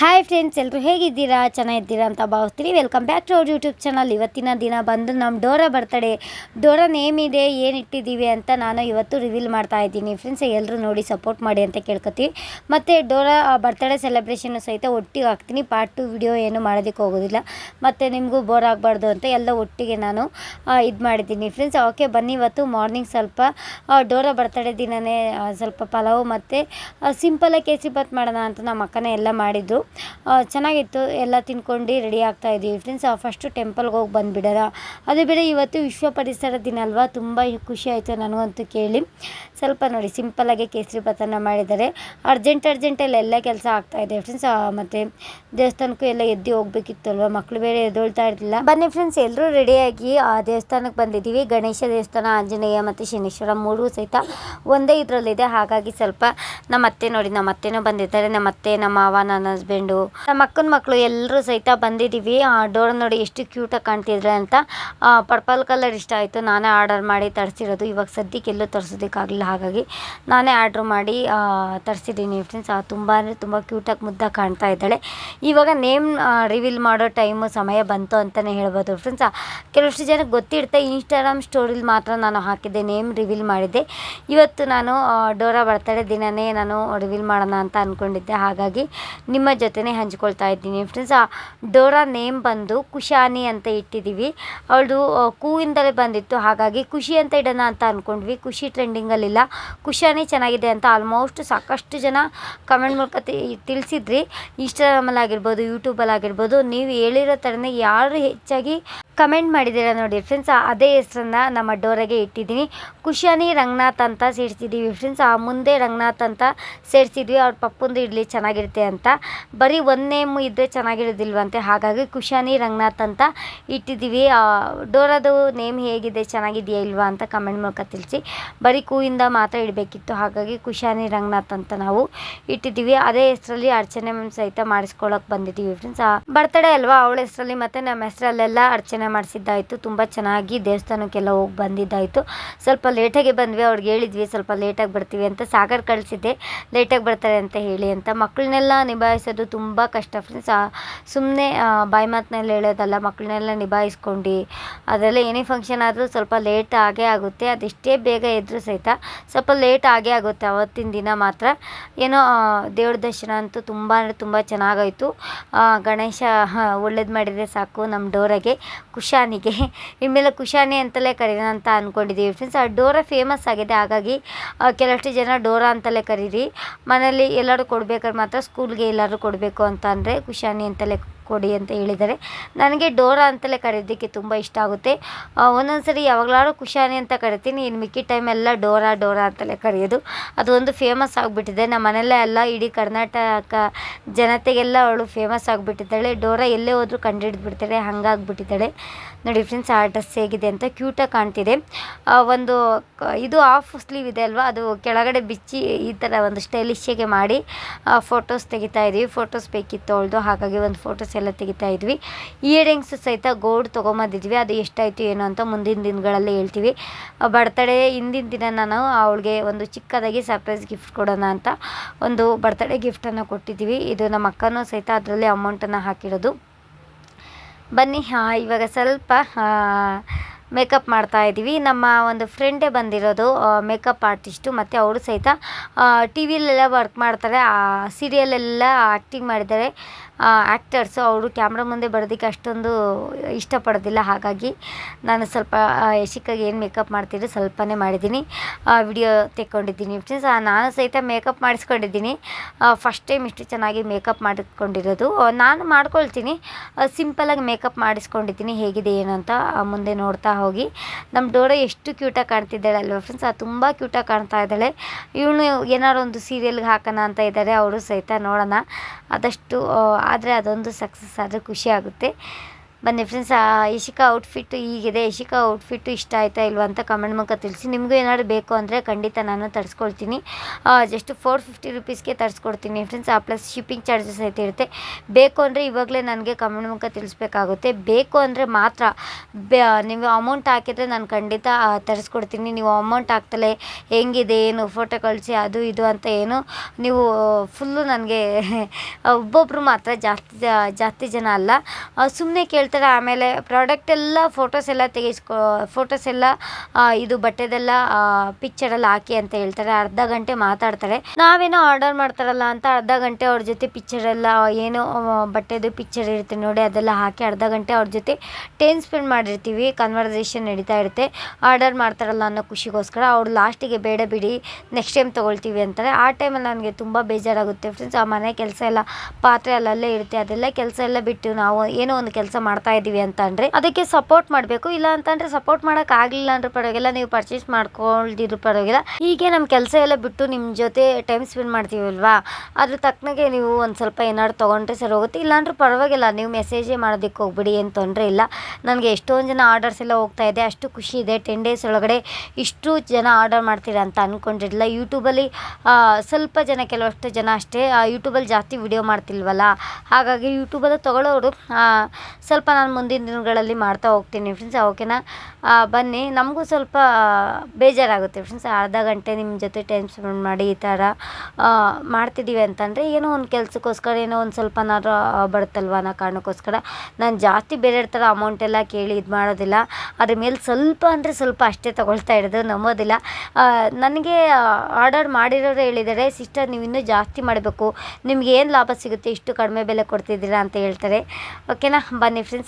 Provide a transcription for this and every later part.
Hi friends ಎಲ್ಲರೂ ಹೇಗಿದ್ದೀರಾ? ಚೆನ್ನಾಗಿದ್ದೀರಾ ಅಂತ ಭಾವಿಸ್ತೀನಿ ವೆಲ್ಕಮ್ ಬ್ಯಾಕ್ ಟು ಅವ್ರ ಯೂಟ್ಯೂಬ್ ಚಾನಲ್ ಇವತ್ತಿನ ದಿನ ಬಂದು ನಮ್ಮ ಡೋರಾ ಬರ್ತಡೆ ಡೋರಾ ನೇಮ್ ಇದೆ ಏನು ಇಟ್ಟಿದ್ದೀವಿ ಅಂತ ನಾನು ಇವತ್ತು ರಿವೀಲ್ ಮಾಡ್ತಾ ಇದ್ದೀನಿ. ಫ್ರೆಂಡ್ಸ್ ಎಲ್ಲರೂ ನೋಡಿ ಸಪೋರ್ಟ್ ಮಾಡಿ ಅಂತ ಕೇಳ್ಕೊತೀವಿ. ಮತ್ತು ಡೋರಾ ಬರ್ತಡೇ ಸೆಲೆಬ್ರೇಷನ್ನು ಸಹಿತ ಒಟ್ಟಿಗೆ ಹಾಕ್ತೀನಿ. ಪಾರ್ಟ್ ಟು ವಿಡಿಯೋ ಏನು ಮಾಡೋದಕ್ಕೆ ಹೋಗೋದಿಲ್ಲ. ಮತ್ತು ನಿಮಗೂ ಬೋರ್ ಆಗಬಾರ್ದು ಅಂತ ಎಲ್ಲ ಒಟ್ಟಿಗೆ ನಾನು ಇದು ಮಾಡಿದ್ದೀನಿ. ಫ್ರೆಂಡ್ಸ್ ಓಕೆ ಬನ್ನಿ ಇವತ್ತು ಮಾರ್ನಿಂಗ್ ಸ್ವಲ್ಪ ಡೋರ ಬರ್ತಡೇ ದಿನವೇ ಸ್ವಲ್ಪ ಪಲಾವು ಮತ್ತು ಸಿಂಪಲಾಗಿ ಕೇಸರಿ ಬಾತ್ ಮಾಡೋಣ ಅಂತ ನಮ್ಮ ಅಕ್ಕನೇ ಎಲ್ಲ ಮಾಡಿದ್ದು ಆ, ಚೆನ್ನಾಗಿತ್ತು. ಎಲ್ಲ ತಿನ್ಕೊಂಡು ರೆಡಿ ಆಗ್ತಾ ಇದ್ದೀವಿ ಫ್ರೆಂಡ್ಸ್ ಫಸ್ಟು ಟೆಂಪಲ್ಗೆ ಹೋಗಿ ಬಂದುಬಿಡೋಣ. ಅದು ಬೇರೆ ಇವತ್ತು ವಿಶ್ವ ಪರಿಸರ ದಿನ ಅಲ್ವಾ? ತುಂಬ ಖುಷಿ ಆಯಿತು ನನಗಂತೂ ಕೇಳಿ. ಸ್ವಲ್ಪ ನೋಡಿ ಸಿಂಪಲಾಗಿ ಕೇಸರಿ ಪತನ ಮಾಡಿದ್ದಾರೆ. ಅರ್ಜೆಂಟ್ ಅರ್ಜೆಂಟಲ್ಲಿ ಎಲ್ಲ ಕೆಲಸ ಆಗ್ತಾಯಿದೆ ಫ್ರೆಂಡ್ಸ್ ಮತ್ತು ದೇವಸ್ಥಾನಕ್ಕೂ ಎಲ್ಲ ಎದ್ದು ಹೋಗ್ಬೇಕಿತ್ತು ಅಲ್ವಾ ಮಕ್ಕಳು ಬೇರೆ ಎದ್ದೊಳ್ತಾ ಇರಲಿಲ್ಲ. ಬನ್ನಿ ಫ್ರೆಂಡ್ಸ್ ಎಲ್ಲರೂ ರೆಡಿಯಾಗಿ ಆ, ದೇವಸ್ಥಾನಕ್ಕೆ ಬಂದಿದ್ದೀವಿ. ಗಣೇಶ ದೇವಸ್ಥಾನ, ಆಂಜನೇಯ ಮತ್ತು ಶನೇಶ್ವರ ಮೂರು ಸಹಿತ ಒಂದೇ ಇದರಲ್ಲಿದೆ. ಹಾಗಾಗಿ ಸ್ವಲ್ಪ ನಮ್ಮ ಅತ್ತೆ ನೋಡಿ ನಮ್ಮ ಅತ್ತೆನೂ ಬಂದಿದ್ದಾರೆ ನಮ್ಮ ಅತ್ತೆ ನಮ್ಮ ಮಾವ ನನ್ನ ಹಸ್ಬೆಂಡು ನಮ್ಮ ಅಕ್ಕನ ಮಕ್ಕಳು ಎಲ್ಲರೂ ಸಹಿತ ಬಂದಿದ್ದೀವಿ ಆ ಡೋರ್ ನೋಡಿ ಎಷ್ಟು ಕ್ಯೂಟಾಗಿ ಕಾಣ್ತಿದ್ರೆ ಅಂತ. ಪರ್ಪಲ್ ಕಲರ್ ಇಷ್ಟ ಆಯಿತು. ನಾನೇ ಆರ್ಡರ್ ಮಾಡಿ ತರಿಸಿರೋದು. ಇವಾಗ ಸದ್ಯಕ್ಕೆ ಎಲ್ಲೂ ತರಿಸೋದಕ್ಕಾಗಲಿಲ್ಲ ಹಾಗಾಗಿ ನಾನೇ ಆರ್ಡ್ರ್ ಮಾಡಿ ತರಿಸಿದ್ದೀನಿ ಫ್ರೆಂಡ್ಸ್ ತುಂಬ ಅಂದರೆ ತುಂಬ ಕ್ಯೂಟಾಗಿ ಮುದ್ದಾಗಿ ಕಾಣ್ತಾ ಇದ್ದಾಳೆ. ಇವಾಗ ನೇಮ್ ರಿವೀಲ್ ಮಾಡೋ ಟೈಮು ಸಮಯ ಬಂತು ಅಂತಲೇ ಹೇಳ್ಬೋದು ಫ್ರೆಂಡ್ಸ್ ಕೆಲವಷ್ಟು ಜನಕ್ಕೆ ಗೊತ್ತಿರುತ್ತೆ. ಇನ್ಸ್ಟಾಗ್ರಾಮ್ ಸ್ಟೋರಿಲಿ ಮಾತ್ರ ನಾನು ಹಾಕಿದ್ದೆ ನೇಮ್ ರಿವೀಲ್ ಮಾಡಿದ್ದೆ. ಇವತ್ತು ನಾನು ಡೋರಾ ಬರ್ತಡೇ ದಿನವೇ ನಾನು ರಿವೀಲ್ ಮಾಡೋಣ ಅಂತ ಅಂದ್ಕೊಂಡಿದ್ದೆ ಹಾಗಾಗಿ ನಿಮ್ಮ ಜೊತೆನೇ ಹಂಚ್ಕೊಳ್ತಾ ಇದ್ದೀನಿ. ಫ್ರೆಂಡ್ಸ್ ಆ ಡೋರಾ ನೇಮ್ ಬಂದು ಕುಶಾನಿ ಅಂತ ಇಟ್ಟಿದ್ದೀವಿ ಅವಳದು ಕೂವಿಂದಲೇ ಬಂದಿತ್ತು. ಹಾಗಾಗಿ ಖುಷಿ ಅಂತ ಇಡೋಣ ಅಂತ ಅಂದ್ಕೊಂಡ್ವಿ ಖುಷಿ ಟ್ರೆಂಡಿಂಗಲ್ಲಿಲ್ಲ ಕುಶಾನಿ ಚೆನ್ನಾಗಿದೆ ಅಂತ ಆಲ್ಮೋಸ್ಟ್ ಸಾಕಷ್ಟು ಜನ ಕಮೆಂಟ್ ಮೂಲಕ ತಿಳಿಸಿದ್ರಿ. ಇನ್ಸ್ಟಾಗ್ರಾಮಲ್ಲಿ ಆಗಿರ್ಬೋದು ಯೂಟ್ಯೂಬಲ್ಲಿ ಆಗಿರ್ಬೋದು, ನೀವು ಹೇಳಿರೋ ಥರನೇ ಯಾರು ಹೆಚ್ಚಾಗಿ ಕಮೆಂಟ್ ಮಾಡಿದ್ದೀರಾ ನೋಡಿ ಫ್ರೆಂಡ್ಸ್ ಅದೇ ಹೆಸರನ್ನು ನಮ್ಮ ಡೋರಾಗೆ ಇಟ್ಟಿದ್ದೀನಿ. ಕುಶಾನಿ ರಂಗನಾಥ್ ಅಂತ ಸೇರಿಸಿದ್ದೀವಿ ಫ್ರೆಂಡ್ಸ್ ಆ, ಮುಂದೆ ರಂಗನಾಥ್ ಅಂತ ಸೇರಿಸಿದ್ವಿ. ಅವ್ರ ಪಪ್ಪಂದು ಇಡ್ಲಿ ಚೆನ್ನಾಗಿರುತ್ತೆ ಅಂತ. ಬರೀ ಒಂದು ನೇಮ್ ಇದ್ದರೆ ಚೆನ್ನಾಗಿರೋದಿಲ್ವಂತೆ. ಹಾಗಾಗಿ ಕುಶಾನಿ, ರಂಗನಾಥ್ ಅಂತ ಇಟ್ಟಿದ್ದೀವಿ. ಡೋರಾದು ನೇಮ್ ಹೇಗಿದೆ, ಚೆನ್ನಾಗಿದೆಯಾ ಇಲ್ವಾ ಅಂತ ಕಮೆಂಟ್ ಮೂಲಕ ತಿಳಿಸಿ. ಬರೀ ಕೂಯಿಂದ ಮಾತ್ರ ಇಡಬೇಕಿತ್ತು. ಹಾಗಾಗಿ ಕುಶಾನಿ, ರಂಗನಾಥ್ ಅಂತ ನಾವು ಇಟ್ಟಿದ್ದೀವಿ. ಅದೇ ಹೆಸರಲ್ಲಿ ಅರ್ಚನೆ ಸಹಿತ ಮಾಡಿಸ್ಕೊಳಕ್ಕೆ ಬಂದಿದ್ದೀವಿ ಫ್ರೆಂಡ್ಸ್ ಬರ್ತಡೇ ಅಲ್ವಾ? ಅವಳ ಹೆಸರಲ್ಲಿ ಮತ್ತು ನಮ್ಮ ಹೆಸರಲ್ಲೆಲ್ಲ ಅರ್ಚನೆ ಮಾಡಿಸಿದ್ದಾಯಿತು. ತುಂಬ ಚೆನ್ನಾಗಿ ದೇವಸ್ಥಾನಕ್ಕೆಲ್ಲ ಹೋಗಿ ಬಂದಿದ್ದಾಯಿತು. ಸ್ವಲ್ಪ ಲೇಟಾಗಿ ಬಂದ್ವಿ. ಅವ್ರಿಗೆ ಹೇಳಿದ್ವಿ, ಸ್ವಲ್ಪ ಲೇಟಾಗಿ ಬರ್ತೀವಿ ಅಂತ. ಸಾಗರ್ ಕಳಿಸಿದ್ದೆ. ಲೇಟಾಗಿ ಬರ್ತಾರೆ ಅಂತ ಹೇಳಿ ಅಂತ. ಮಕ್ಕಳನ್ನೆಲ್ಲ ನಿಭಾಯಿಸೋದು ತುಂಬ ಕಷ್ಟ. ಫ್ರೆಂಡ್ಸ್ ಸುಮ್ಮನೆ ಬಾಯಿ ಮಾತಿನಲ್ಲಿ ಹೇಳೋದಲ್ಲ, ಮಕ್ಕಳನ್ನೆಲ್ಲ ನಿಭಾಯಿಸ್ಕೊಂಡು. ಅದೆಲ್ಲ ಏನೇ ಫಂಕ್ಷನ್ ಆದರೂ ಸ್ವಲ್ಪ ಲೇಟ್ ಆಗೇ ಆಗುತ್ತೆ. ಅದೆಷ್ಟೇ ಬೇಗ ಇದ್ದರೂ ಸಹಿತ ಸ್ವಲ್ಪ ಲೇಟ್ ಆಗೇ ಆಗುತ್ತೆ ಅವತ್ತಿನ ದಿನ ಮಾತ್ರ. ಏನೋ ದೇವ್ರ ದರ್ಶನ ಅಂತೂ ತುಂಬ ಅಂದರೆ ತುಂಬ ಚೆನ್ನಾಗಾಯಿತು. ಗಣೇಶ ಒಳ್ಳೇದು ಮಾಡಿದರೆ ಸಾಕು ನಮ್ಮ ಡೋರಾಗೆ, ಕುಶಾನಿಗೆ. ಇನ್ಮೇಲೆ ಕುಶಾನಿ ಅಂತಲೇ ಕರೀನ ಅಂತ ಅಂದ್ಕೊಂಡಿದ್ದೀವಿ ಫ್ರೆಂಡ್ಸ್ ಆ, ಡೋರ ಫೇಮಸ್ ಆಗಿದೆ. ಹಾಗಾಗಿ ಕೆಲವಷ್ಟು ಜನ ಡೋರಾ ಅಂತಲೇ ಕರೀರಿ. ಮನೇಲಿ ಎಲ್ಲರೂ ಕೊಡ್ಬೇಕಾದ್ರೆ ಮಾತ್ರ ಸ್ಕೂಲ್ಗೆ ಎಲ್ಲರೂ ಕೊಡಬೇಕು ಅಂತ ಅಂದರೆ ಕುಶಾನಿ ಅಂತಲೇ ಕೊಡಿ ಅಂತ ಹೇಳಿದ್ದಾರೆ. ನನಗೆ ಡೋರಾ ಅಂತಲೇ ಕರೆಯೋದಕ್ಕೆ ತುಂಬ ಇಷ್ಟ ಆಗುತ್ತೆ. ಒಂದೊಂದು ಸರಿ ಯಾವಾಗಲಾದ್ರೂ ಕುಶಾನಿ ಅಂತ ಕರಿತೀನಿ. ಇನ್ನು ಮಿಕ್ಕಿ ಟೈಮೆಲ್ಲ ಡೋರಾ ಡೋರಾ ಅಂತಲೇ ಕರೆಯೋದು. ಅದು ಒಂದು ಫೇಮಸ್ ಆಗಿಬಿಟ್ಟಿದೆ. ನಮ್ಮ ಮನೆಯಲ್ಲೇ ಎಲ್ಲ ಇಡೀ ಕರ್ನಾಟಕ ಜನತೆಗೆಲ್ಲ ಅವಳು ಫೇಮಸ್ ಆಗಿಬಿಟ್ಟಿದ್ದಾಳೆ. ಡೋರಾ ಎಲ್ಲೇ ಹೋದರೂ ಕಂಡುಹಿಡಿದ್ಬಿಡ್ತಾಳೆ ಹಂಗಾಗ್ಬಿಟ್ಟಿದ್ದಾಳೆ. ನೋಡಿ ಫ್ರೆಂಡ್ಸ್ ಆ ಡ್ರೆಸ್ ಹೇಗಿದೆ ಅಂತ ಕ್ಯೂಟಾಗಿ ಕಾಣ್ತಿದೆ. ಒಂದು ಇದು ಆಫ್ ಸ್ಲೀವ್ ಇದೆ ಅಲ್ವಾ? ಅದು ಕೆಳಗಡೆ ಬಿಚ್ಚಿ ಈ ಥರ ಒಂದು ಸ್ಟೈಲಿಶಿಗೆ ಮಾಡಿ ಫೋಟೋಸ್ ತೆಗಿತಾ ಇದ್ವಿ. ಫೋಟೋಸ್ ಬೇಕಿತ್ತು ಅವಳದು. ಹಾಗಾಗಿ ಒಂದು ಫೋಟೋಸ್ ಎಲ್ಲ ತೆಗಿತಾ ಇದ್ವಿ. ಇಯರಿಂಗ್ಸ್ ಸಹಿತ ಗೋಲ್ಡ್ ತೊಗೊಂಬಂದಿದ್ವಿ. ಅದು ಎಷ್ಟಾಯಿತು ಏನು ಅಂತ ಮುಂದಿನ ದಿನಗಳಲ್ಲಿ ಹೇಳ್ತೀವಿ. ಬರ್ತಡೇ ಹಿಂದಿನ ದಿನ ನಾನು ಅವಳಿಗೆ ಒಂದು ಚಿಕ್ಕದಾಗಿ ಸರ್ಪ್ರೈಸ್ ಗಿಫ್ಟ್ ಕೊಡೋಣ ಅಂತ ಒಂದು ಬರ್ತಡೇ ಗಿಫ್ಟನ್ನು ಕೊಟ್ಟಿದ್ದೀವಿ ಇದು ನಮ್ಮ ಅಕ್ಕನೂ ಸಹಿತ ಅದರಲ್ಲಿ ಅಮೌಂಟನ್ನು ಹಾಕಿರೋದು. ಬನ್ನಿ ಇವಾಗ ಸ್ವಲ್ಪ ಮೇಕಪ್ ಮಾಡ್ತಾ ಇದ್ದೀವಿ. ನಮ್ಮ ಒಂದು ಫ್ರೆಂಡೇ ಬಂದಿರೋದು ಮೇಕಪ್ ಆರ್ಟಿಸ್ಟು ಮತ್ತು ಅವರು ಸಹಿತ ಟಿ ವಿಲೆಲ್ಲ ವರ್ಕ್ ಮಾಡ್ತಾರೆ. ಆ ಸೀರಿಯಲೆಲ್ಲ ಆ್ಯಕ್ಟಿಂಗ್ ಮಾಡಿದ್ದಾರೆ. ಆ್ಯಕ್ಟರ್ಸು ಅವರು ಕ್ಯಾಮ್ರಾ ಮುಂದೆ ಬರೋದಕ್ಕೆ ಅಷ್ಟೊಂದು ಇಷ್ಟಪಡೋದಿಲ್ಲ. ಹಾಗಾಗಿ ನಾನು ಸ್ವಲ್ಪ ಯಶಿಕಾಗೆ ಏನು ಮೇಕಪ್ ಮಾಡ್ತಿದ್ರು ಸ್ವಲ್ಪನೇ ಮಾಡಿದ್ದೀನಿ. ವಿಡಿಯೋ ತೆಕ್ಕೊಂಡಿದ್ದೀನಿ ಫ್ರೆಂಡ್ಸ್ ನಾನು ಸಹಿತ ಮೇಕಪ್ ಮಾಡಿಸ್ಕೊಂಡಿದ್ದೀನಿ. ಫಸ್ಟ್ ಟೈಮ್ ಇಷ್ಟು ಚೆನ್ನಾಗಿ ಮೇಕಪ್ ಮಾಡಿಕೊಂಡಿರೋದು ನಾನು ಮಾಡ್ಕೊಳ್ತೀನಿ. ಸಿಂಪಲಾಗಿ ಮೇಕಪ್ ಮಾಡಿಸ್ಕೊಂಡಿದ್ದೀನಿ. ಹೇಗಿದೆ, ಏನು ಅಂತ ಮುಂದೆ ನೋಡ್ತಾ ಹೋಗಿ. ನಮ್ಮ ಡೋರ ಎಷ್ಟು ಕ್ಯೂಟಾಗಿ ಕಾಣ್ತಿದ್ದಾಳೆ ಅಲ್ವಾ ಫ್ರೆಂಡ್ಸ್ ಅದು ತುಂಬ ಕ್ಯೂಟಾಗಿ ಕಾಣ್ತಾ ಇದ್ದಾಳೆ. ಇವಳು ಏನಾರು ಒಂದು ಸೀರಿಯಲ್ಗೆ ಹಾಕೋಣ ಅಂತ ಇದ್ದಾರೆ. ಅವರು ಸಹಿತ ನೋಡೋಣ. ಆದಷ್ಟು ಆದರೆ ಅದೊಂದು ಸಕ್ಸಸ್ ಆದರೆ ಖುಷಿ ಆಗುತ್ತೆ. ಬನ್ನಿ ಫ್ರೆಂಡ್ಸ್ ಆ ಇಶಿಕಾ ಔಟ್ಫಿಟ್ಟು ಹೀಗಿದೆ. ಇಶಿಕಾ ಔಟ್ಫಿಟ್ಟು ಇಷ್ಟ ಆಯ್ತಾ ಇಲ್ವಾ ಅಂತ ಕಮೆಂಟ್ ಮೂಲಕ ತಿಳಿಸಿ. ನಿಮಗೂ ಏನಾದ್ರು ಬೇಕು ಅಂದರೆ ಖಂಡಿತ ನಾನು ತರಿಸ್ಕೊಳ್ತೀನಿ. ಜಸ್ಟ್ ಫೋರ್ ಫಿಫ್ಟಿ ರುಪೀಸ್ಗೆ ತರಿಸ್ಕೊಡ್ತೀನಿ ಫ್ರೆಂಡ್ಸ್ ಆ ಪ್ಲಸ್ ಶಿಪ್ಪಿಂಗ್ ಚಾರ್ಜಸ್ ಐತೆ ಇರುತ್ತೆ. ಬೇಕು ಅಂದರೆ ಇವಾಗಲೇ ನನಗೆ ಕಮೆಂಟ್ ಮೂಲಕ ತಿಳಿಸ್ಬೇಕಾಗುತ್ತೆ. ಬೇಕು ಅಂದರೆ ಮಾತ್ರ ನೀವು ಅಮೌಂಟ್ ಹಾಕಿದರೆ ನಾನು ಖಂಡಿತ ತರಿಸ್ಕೊಡ್ತೀನಿ. ನೀವು ಅಮೌಂಟ್ ಹಾಕ್ತಲೇ ಹೆಂಗಿದೆ, ಏನು ಫೋಟೋ ಕಳಿಸಿ, ಅದು ಇದು ಅಂತ ಏನು ನೀವು ಫುಲ್ಲು ನನಗೆ ಒಬ್ಬೊಬ್ಬರು ಮಾತ್ರ ಜಾಸ್ತಿ ಜಾಸ್ತಿ ಜನ ಅಲ್ಲ. ಸುಮ್ಮನೆ ಕೇಳ್ತಾರೆ ಆಮೇಲೆ ಪ್ರಾಡಕ್ಟ್ ಎಲ್ಲ ಫೋಟೋಸ್ ಎಲ್ಲ ತೆಗೆಸ್ಕೊ ಫೋಟೋಸ್ ಎಲ್ಲ ಇದು ಬಟ್ಟೆದೆಲ್ಲ ಪಿಕ್ಚರೆಲ್ಲ ಹಾಕಿ ಅಂತ ಹೇಳ್ತಾರೆ, ಅರ್ಧ ಗಂಟೆ ಮಾತಾಡ್ತಾರೆ. ನಾವೇನೋ ಆರ್ಡರ್ ಮಾಡ್ತಾರಲ್ಲ ಅಂತ ಅರ್ಧ ಗಂಟೆ ಅವ್ರ ಜೊತೆ ಪಿಕ್ಚರ್ ಎಲ್ಲ, ಏನೋ ಬಟ್ಟೆದು ಪಿಕ್ಚರ್ ಇರುತ್ತೆ ನೋಡಿ, ಅದೆಲ್ಲ ಹಾಕಿ ಅರ್ಧ ಗಂಟೆ ಅವ್ರ ಜೊತೆ ಟೈಮ್ ಸ್ಪೆಂಡ್ ಮಾಡಿರ್ತೀವಿ ಕನ್ವರ್ಸೇಷನ್ ನಡೀತಾ ಇರುತ್ತೆ ಆರ್ಡರ್ ಮಾಡ್ತಾರಲ್ಲ ಅನ್ನೋ ಖುಷಿಗೋಸ್ಕರ, ಅವ್ರು ಲಾಸ್ಟಿಗೆ ಬೇಡ ಬಿಡಿ ನೆಕ್ಸ್ಟ್ ಟೈಮ್ ತೊಗೊಳ್ತೀವಿ ಅಂತಾರೆ. ಆ ಟೈಮಲ್ಲಿ ನನಗೆ ತುಂಬ ಬೇಜಾರಾಗುತ್ತೆ ಫ್ರೆಂಡ್ಸ್ ಆ ಮನೆ ಕೆಲಸ ಎಲ್ಲ ಪಾತ್ರೆ ಅಲ್ಲಲ್ಲೇ ಇರುತ್ತೆ, ಅದೆಲ್ಲ ಕೆಲಸ ಎಲ್ಲ ಬಿಟ್ಟು ನಾವು ಏನೋ ಒಂದು ಕೆಲಸ ಮಾಡ್ತಾ ಇದ್ದೀವಿ ಅಂತ ಅಂದ್ರೆ ಅದಕ್ಕೆ ಸಪೋರ್ಟ್ ಮಾಡಬೇಕು. ಇಲ್ಲ ಅಂತಂದ್ರೆ ಸಪೋರ್ಟ್ ಮಾಡಕ್ ಆಗ್ಲಿಲ್ಲ ಅಂದ್ರೆ ಪರವಾಗಿಲ್ಲ ನೀವು ಪರ್ಚೇಸ್ ಮಾಡ್ಕೊಳ್ದಿದ್ರು ಪರವಾಗಿಲ್ಲ. ಹೀಗೆ ನಮ್ಮ ಕೆಲಸ ಎಲ್ಲ ಬಿಟ್ಟು ನಿಮ್ಮ ಜೊತೆ ಟೈಮ್ ಸ್ಪೆಂಡ್ ಮಾಡ್ತೀವಲ್ವಾ ಅದ್ರ ತಕ್ಕನಾಗೆ ನೀವು ಒಂದು ಸ್ವಲ್ಪ ಏನಾದ್ರು ತೊಗೊಂಡ್ರೆ ಸರಿ ಹೋಗುತ್ತೆ. ಇಲ್ಲಾಂದ್ರೂ ಪರವಾಗಿಲ್ಲ ನೀವು ಮೆಸೇಜೇ ಮಾಡೋದಕ್ಕೆ ಹೋಗ್ಬಿಡಿ ಏನು ತೊಂದರೆ ಇಲ್ಲ. ನನಗೆ ಎಷ್ಟೊಂದು ಜನ ಆರ್ಡರ್ಸ್ ಎಲ್ಲ ಹೋಗ್ತಾ ಇದೆ ಅಷ್ಟು ಖುಷಿ ಇದೆ. ಟೆನ್ ಡೇಸ್ ಒಳಗಡೆ ಇಷ್ಟು ಜನ ಆರ್ಡರ್ ಮಾಡ್ತೀರಾ ಅಂತ ಅಂದ್ಕೊಂಡಿರಲಿಲ್ಲ ಯೂಟ್ಯೂಬಲ್ಲಿ ಸ್ವಲ್ಪ ಜನ ಕೆಲವಷ್ಟು ಜನ ಅಷ್ಟೇ ಯೂಟ್ಯೂಬಲ್ಲಿ ಜಾಸ್ತಿ ವಿಡಿಯೋ ಮಾಡ್ತಿಲ್ವಲ್ಲ? ಹಾಗಾಗಿ ಯೂಟ್ಯೂಬಲ್ಲಿ ತೊಗೊಳ್ಳೋರು ಆ, ನಾನು ಮುಂದಿನ ದಿನಗಳಲ್ಲಿ ಮಾಡ್ತಾ ಹೋಗ್ತೀನಿ ಫ್ರೆಂಡ್ಸ್ ಓಕೆನಾ ಬನ್ನಿ. ನಮಗೂ ಸ್ವಲ್ಪ ಬೇಜಾರಾಗುತ್ತೆ ಫ್ರೆಂಡ್ಸ್ ಅರ್ಧ ಗಂಟೆ ನಿಮ್ಮ ಜೊತೆ ಟೈಮ್ ಸ್ಪೆಂಡ್ ಮಾಡಿ ಈ ಥರ ಮಾಡ್ತಿದ್ದೀವಿ ಅಂತಂದರೆ ಏನೋ ಒಂದು ಕೆಲಸಕ್ಕೋಸ್ಕರ, ಏನೋ ಒಂದು ಸ್ವಲ್ಪನಾದ್ರು ಬರುತ್ತಲ್ವ ಅನ್ನೋ ಕಾರಣಕ್ಕೋಸ್ಕರ. ನಾನು ಜಾಸ್ತಿ ಬೇರೆ ಥರ ಅಮೌಂಟ್ ಎಲ್ಲ ಕೇಳಿ ಇದು ಮಾಡೋದಿಲ್ಲ. ಅದ್ರ ಮೇಲೆ ಸ್ವಲ್ಪ ಅಂದರೆ ಸ್ವಲ್ಪ ಅಷ್ಟೇ ತೊಗೊಳ್ತಾ ಇರೋದು, ನಂಬೋದಿಲ್ಲ. ನನಗೆ ಆರ್ಡರ್ ಮಾಡಿರೋರು ಹೇಳಿದ್ದಾರೆ ಸಿಸ್ಟರ್ ನೀವು ಇನ್ನೂ ಜಾಸ್ತಿ ಮಾಡಬೇಕು. ನಿಮ್ಗೆ ಏನು ಲಾಭ ಸಿಗುತ್ತೆ? ಇಷ್ಟು ಕಡಿಮೆ ಬೆಲೆ ಕೊಡ್ತಿದ್ದೀರಾ? ಅಂತ ಹೇಳ್ತಾರೆ. ಓಕೆನಾ ಬನ್ನಿ ಫ್ರೆಂಡ್ಸ್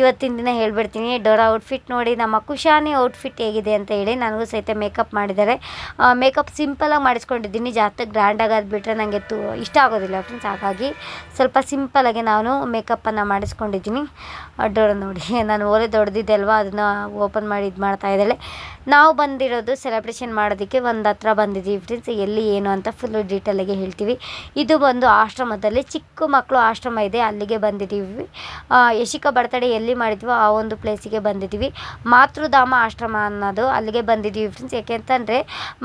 ಇವತ್ತಿನ ದಿನ ಹೇಳ್ಬಿಡ್ತೀನಿ. ಡೋರಾ ಔಟ್ಫಿಟ್ ನೋಡಿ, ನಮ್ಮ ಕುಶಾನಿ ಔಟ್ಫಿಟ್ ಹೇಗಿದೆ ಅಂತ ಹೇಳಿ ನನಗೂ ಸಹಿತ ಮೇಕಪ್ ಮಾಡಿದ್ದಾರೆ. ಮೇಕಪ್ ಸಿಂಪಲಾಗಿ ಮಾಡಿಸ್ಕೊಂಡಿದ್ದೀನಿ. ಜಾಸ್ತಿ ಗ್ರ್ಯಾಂಡಾಗಿ ಅದು ಬಿಟ್ಟರೆ ನನಗೆ ತು, ಇಷ್ಟ ಆಗೋದಿಲ್ಲ ಫ್ರೆಂಡ್ಸ್ ಹಾಗಾಗಿ ಸ್ವಲ್ಪ ಸಿಂಪಲಾಗಿ ನಾನು ಮೇಕಪ್ಪನ್ನು ಮಾಡಿಸ್ಕೊಂಡಿದ್ದೀನಿ. ಡೋರ ನೋಡಿ, ನಾನು ಓಲೆ ದೊಡ್ಡದಿದೆ ಅಲ್ವಾ ಅದನ್ನು ಓಪನ್ ಮಾಡಿ ಇದು ಮಾಡ್ತಾ ಇದ್ದಾಳೆ. ನಾವು ಬಂದಿರೋದು ಸೆಲೆಬ್ರೇಷನ್ ಮಾಡೋದಕ್ಕೆ ಒಂದು ಹತ್ರ ಬಂದಿದ್ದೀವಿ ಫ್ರೆಂಡ್ಸ್ ಎಲ್ಲಿ ಏನು ಅಂತ ಫುಲ್ಲು ಡೀಟೇಲಾಗಿ ಹೇಳ್ತೀವಿ. ಇದು ಬಂದು ಆಶ್ರಮದಲ್ಲಿ ಚಿಕ್ಕ ಮಕ್ಕಳು ಆಶ್ರಮ ಇದೆ. ಅಲ್ಲಿಗೆ ಬಂದಿದ್ದೀವಿ. ಯಶಿಕಾ ಬರ್ತಡೇ ಎಲ್ಲಿ ಮಾಡಿದ್ವೋ ಆ ಒಂದು ಪ್ಲೇಸಿಗೆ ಬಂದಿದ್ದೀವಿ ಮಾತೃಧಾಮ ಆಶ್ರಮ ಅನ್ನೋದು ಅಲ್ಲಿಗೆ ಬಂದಿದ್ದೀವಿ ಫ್ರೆಂಡ್ಸ್ ಯಾಕೆಂತಂದರೆ